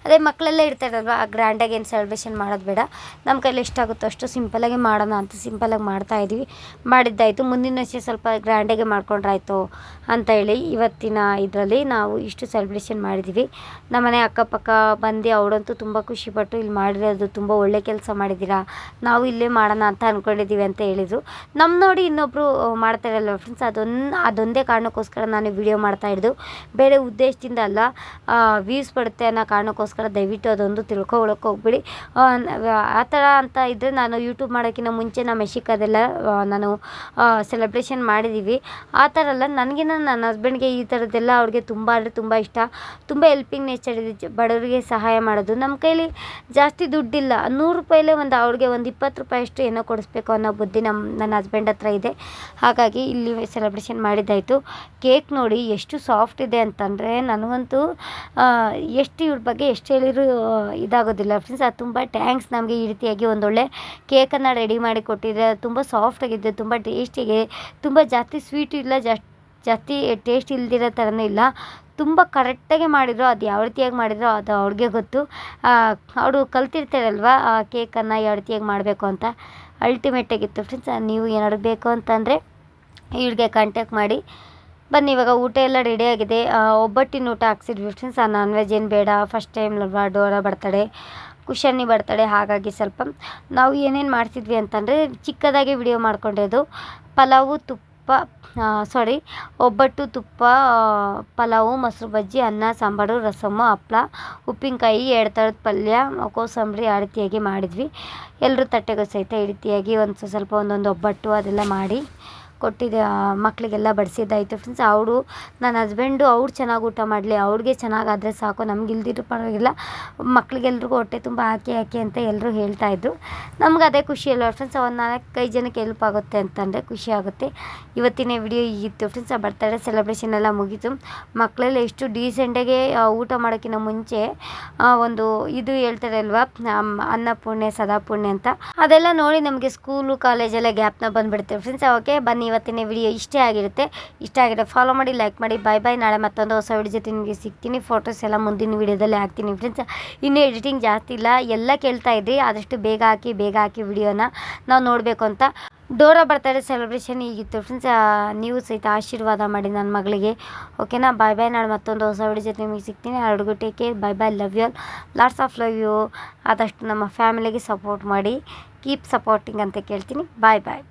ಅದೇ ಮಕ್ಕಳೆಲ್ಲ ಇರ್ತಾರಲ್ವ ಗ್ರ್ಯಾಂಡಾಗಿ ಏನು ಸೆಲೆಬ್ರೇಷನ್ ಮಾಡೋದು ಬೇಡ. ನಮ್ಮ ಕೈಲಿ ಎಷ್ಟಾಗುತ್ತೋ ಅಷ್ಟು ಸಿಂಪಲಾಗಿ ಮಾಡೋಣ ಅಂತ ಸಿಂಪಲಾಗಿ ಮಾಡ್ತಾಯಿದ್ವಿ ಮಾಡಿದ್ದಾಯಿತು. ಮುಂದಿನ ವರ್ಷ ಸ್ವಲ್ಪ ಗ್ರ್ಯಾಂಡಾಗೆ ಮಾಡ್ಕೊಂಡ್ರಾಯ್ತು ಅಂತ ಹೇಳಿ ಇವತ್ತಿನ ಇದರಲ್ಲಿ ನಾವು ಇಷ್ಟು ಸೆಲೆಬ್ರೇಷನ್ ಮಾಡಿದ್ದೀವಿ ನಮ್ಮನೆ ಅಕ್ಕಪಕ್ಕ ಬಂದು ಅವಳಂತೂ ತುಂಬ ಖುಷಿಪಟ್ಟು ಇಲ್ಲಿ ಮಾಡಿರೋದು ತುಂಬ ಒಳ್ಳೆ ಕೆಲಸ ಮಾಡಿದ್ದೀರಾ, ನಾವು ಇಲ್ಲೇ ಮಾಡೋಣ ಅಂತ ಅಂದ್ಕೊಂಡಿದ್ದೀವಿ ಅಂತ ಹೇಳಿದರು. ನಮ್ಮ ನೋಡಿ ಇನ್ನೊಬ್ಬರು ಮಾಡ್ತಾರಲ್ವ ಫ್ರೆಂಡ್ಸ್ ಅದೊಂದು ಅದೊಂದೇ ಕಾರಣಕ್ಕೋಸ್ಕರ ನಾನು ವಿಡಿಯೋ ಮಾಡ್ತಾಯಿದ್ದು ಬೇರೆ ಉದ್ದೇಶದಿಂದ ಅಲ್ಲ ವ್ಯೂಸ್ ಬರುತ್ತೆ ಅನ್ನೋ ಕಾರಣಕ್ಕೋಸ್ಕರ ದಯವಿಟ್ಟು ಅದೊಂದು ತಿಳ್ಕೊಳಕ್ಕೆ ಹೋಗ್ಬಿಡಿ. ಆ, ಥರ ಅಂತ ಇದ್ದರೆ ನಾನು ಯೂಟ್ಯೂಬ್ ಮಾಡೋಕ್ಕಿಂತ ಮುಂಚೆ ನಮ್ಮ ಮೆಷಿಕದೆಲ್ಲ ಆ, ನಾನು ಸೆಲೆಬ್ರೇಷನ್ ಮಾಡಿದ್ದೀವಿ ಆ ಥರ ಅಲ್ಲ ನನಗಿನ್ನ ನನ್ನ ಹಸ್ಬೆಂಡ್ಗೆ ಈ ಥರದ್ದೆಲ್ಲ ಅವ್ರಿಗೆ ತುಂಬ ಅಂದರೆ ತುಂಬ ಇಷ್ಟ. ತುಂಬ ಹೆಲ್ಪಿಂಗ್ ನೇಚರ್ ಇದೆ. ಬಡವರಿಗೆ ಸಹಾಯ ಮಾಡೋದು. ನಮ್ಮ ಕೈಲಿ ಜಾಸ್ತಿ ದುಡ್ಡಿಲ್ಲ. ನೂರು ರೂಪಾಯಿಲೇ ಒಂದು ಅವ್ರಿಗೆ ಒಂದು ಇಪ್ಪತ್ತು ರೂಪಾಯಿ ಅಷ್ಟು ಏನೋ ಕೊಡಿಸ್ಬೇಕು ಅನ್ನೋ ಬುದ್ಧಿ ನಮ್ಮ ನನ್ನ ಹಸ್ಬೆಂಡ್ ಹತ್ರ ಇದೆ. ಹಾಗಾಗಿ ಇಲ್ಲಿ ಸೆಲೆಬ್ರೇಷನ್ ಮಾಡಿದ್ದಾಯಿತು. ಕೇಕ್ ನೋಡಿ ಎಷ್ಟು ಸಾಫ್ಟ್ ಇದೆ ಅಂತಂದರೆ ನನಗಂತೂ ಎಷ್ಟು ಇವ್ರ ಬಗ್ಗೆ ಎಷ್ಟು ಹೇಳಿದ್ರು ಇದಾಗೋದಿಲ್ಲ ಫ್ರೆಂಡ್ಸ್ ಅದು ತುಂಬ ಟ್ಯಾಂಕ್ಸ್ ನಮಗೆ ಈ ರೀತಿಯಾಗಿ ಒಂದೊಳ್ಳೆ ಕೇಕನ್ನು ರೆಡಿ ಮಾಡಿ ಕೊಟ್ಟಿದ್ರೆ. ತುಂಬ ಸಾಫ್ಟ್ ಆಗಿದೆ ತುಂಬ ಟೇಸ್ಟಿಗೆ ತುಂಬ ಜಾಸ್ತಿ ಸ್ವೀಟ್ ಇಲ್ಲ ಜಾಸ್ತಿ ಜಾಸ್ತಿ ಟೇಸ್ಟ್ ಇಲ್ದಿರೋ ಥರನೂ ಇಲ್ಲ. ತುಂಬ ಕರೆಕ್ಟಾಗಿ ಮಾಡಿದ್ರು, ಅದು ಯಾವ ರೀತಿಯಾಗಿ ಮಾಡಿದ್ರು ಅದು ಅವ್ರಿಗೆ ಗೊತ್ತು. ಅವರು ಕಲ್ತಿರ್ತಾರಲ್ವ, ಆ ಕೇಕನ್ನು ಯಾವ ರೀತಿಯಾಗಿ ಮಾಡಬೇಕು ಅಂತ. ಅಲ್ಟಿಮೇಟಾಗಿತ್ತು ಫ್ರೆಂಡ್ಸ್ ನೀವು ಏನಾದ್ರು ಬೇಕು ಅಂತಂದರೆ, ಇವ್ರಿಗೆ ಕಾಂಟ್ಯಾಕ್ಟ್ ಮಾಡಿ. ಬನ್ನಿ, ಇವಾಗ ಊಟ ಎಲ್ಲ ರೆಡಿ ಆಗಿದೆ. ಒಬ್ಬಟ್ಟಿನ ಊಟ ಹಾಕ್ಸಿದ್ವಿ. ಫ್ರೆಂಡ್ಸ್ ಆ ನಾನ್ ವೆಜ್ ಏನು ಬೇಡ. ಫಸ್ಟ್ ಟೈಮ್ ಅಲ್ವಾ ಡೋರ ಬರ್ತಡೆ ಕುಶನ್ನಿ ಬರ್ತಡೆ ಹಾಗಾಗಿ ಸ್ವಲ್ಪ. ನಾವು ಏನೇನು ಮಾಡ್ತಿದ್ವಿ ಅಂತಂದರೆ, ಚಿಕ್ಕದಾಗಿ ವಿಡಿಯೋ ಮಾಡ್ಕೊಂಡಿದ್ದು ಪಲಾವು, ತುಪ್ಪ ಸಾರಿ ಒಬ್ಬಟ್ಟು, ತುಪ್ಪ ಪಲಾವು, ಮೊಸರು ಬಜ್ಜಿ, ಅನ್ನ, ಸಾಂಬಾರು ರಸಮ್ಮು ಹಪ್ಳ, ಉಪ್ಪಿನಕಾಯಿ, ಎರಡು ಥರದ ಪಲ್ಯ, ಕೋಸಂಬರಿ ಆ ರೀತಿಯಾಗಿ ಮಾಡಿದ್ವಿ. ಎಲ್ಲರೂ ತಟ್ಟೆಗೂ ಸಹಿತ ಈ ರೀತಿಯಾಗಿ ಒಂದು ಸ್ವಲ್ಪ ಒಂದೊಂದು ಒಬ್ಬಟ್ಟು ಅದೆಲ್ಲ ಮಾಡಿ ಕೊಟ್ಟಿದ್ದೆ ಮಕ್ಕಳಿಗೆಲ್ಲ ಬಡಿಸಿದ್ದಾಯಿತು. ಫ್ರೆಂಡ್ಸ್ ಅವರು ನನ್ನ ಹಸ್ಬೆಂಡು ಅವ್ರು ಚೆನ್ನಾಗಿ ಊಟ ಮಾಡಲಿ ಅವ್ರಿಗೆ ಚೆನ್ನಾಗಾದರೆ ಸಾಕು ನಮ್ಗೆ ಇಲ್ದಿದ್ರು ಪರವಾಗಿಲ್ಲ ಮಕ್ಳಿಗೆಲ್ರಿಗೂ ಹೊಟ್ಟೆ ತುಂಬ ಹಾಕಿ ಹಾಕಿ ಅಂತ ಎಲ್ಲರೂ ಹೇಳ್ತಾಯಿದ್ರು ನಮ್ಗೆ ಅದೇ ಖುಷಿ ಅಲ್ವ ಫ್ರೆಂಡ್ಸ್ ಒಂದು ನಾಲ್ಕೈದು ಜನಕ್ಕೆ ಹೆಲ್ಪ್ ಆಗುತ್ತೆ ಅಂತಂದರೆ ಖುಷಿ ಆಗುತ್ತೆ. ಇವತ್ತಿನ ವಿಡಿಯೋ ಈಗಿತ್ತು ಫ್ರೆಂಡ್ಸ್ ಆ ಬರ್ತಡೇ ಸೆಲೆಬ್ರೇಷನ್ ಎಲ್ಲ ಮುಗೀತು. ಮಕ್ಕಳೆಲ್ಲ ಎಷ್ಟು ಡೀಸೆಂಟಾಗಿ ಊಟ ಮಾಡೋಕ್ಕಿಂತ ಮುಂಚೆ ಒಂದು ಇದು ಹೇಳ್ತಾರೆ ಅಲ್ವಾ ಅನ್ನಪೂರ್ಣೆ ಸದಾಪೂರ್ಣೆ ಅಂತ. ಅದೆಲ್ಲ ನೋಡಿ ನಮಗೆ ಸ್ಕೂಲು ಕಾಲೇಜೆಲ್ಲ ಗ್ಯಾಪ್ನ ಬಂದುಬಿಡುತ್ತೆ. ಫ್ರೆಂಡ್ಸ್ ಓಕೆ ಬನ್ನಿ ಇವತ್ತಿನ ವಿಡಿಯೋ ಇಷ್ಟೇ ಆಗಿರುತ್ತೆ. ಇಷ್ಟ ಆಗಿರೋ ಫಾಲೋ ಮಾಡಿ ಲೈಕ್ ಮಾಡಿ ಬಾಯ್ ಬಾಯ್ ನಾಳೆ ಮತ್ತೊಂದು ಹೊಸ ವಿಡಿಯೋ ಜೊತೆ ನಿಮಗೆ ಸಿಗ್ತೀನಿ. ಫೋಟೋಸ್ ಎಲ್ಲ ಮುಂದಿನ ವಿಡಿಯೋದಲ್ಲಿ ಹಾಕ್ತೀನಿ ಫ್ರೆಂಡ್ಸ್ ಇನ್ನೂ ಎಡಿಟಿಂಗ್ ಜಾಸ್ತಿ ಇಲ್ಲ. ಎಲ್ಲ ಕೇಳ್ತಾ ಇದ್ರಿ, ಆದಷ್ಟು ಬೇಗ ಹಾಕಿ ಬೇಗ ಹಾಕಿ ವಿಡಿಯೋನ ನಾವು ನೋಡಬೇಕು ಅಂತ. ಡೋರಾ ಬರ್ತಾರೆ ಸೆಲೆಬ್ರೇಷನ್ ಈಗಿತ್ತು ಫ್ರೆಂಡ್ಸ್ ನೀವು ಸಹಿತ ಆಶೀರ್ವಾದ ಮಾಡಿ ನನ್ನ ಮಗಳಿಗೆ. ಓಕೆನಾ ಬಾಯ್ ಬಾಯ್ ನಾಳೆ ಮತ್ತೊಂದು ಹೊಸ ವಿಡಿಯೋ ಜೊತೆ ನಿಮಗೆ ಸಿಗ್ತೀನಿ. ಅಡುಗು take care bye bye love you all lots of love you ಆದಷ್ಟು ನಮ್ಮ ಫ್ಯಾಮಿಲಿಗೆ ಸಪೋರ್ಟ್ ಮಾಡಿ. ಕೀಪ್ ಸಪೋರ್ಟಿಂಗ್ ಅಂತ ಕೇಳ್ತೀನಿ. ಬಾಯ್ ಬಾಯ್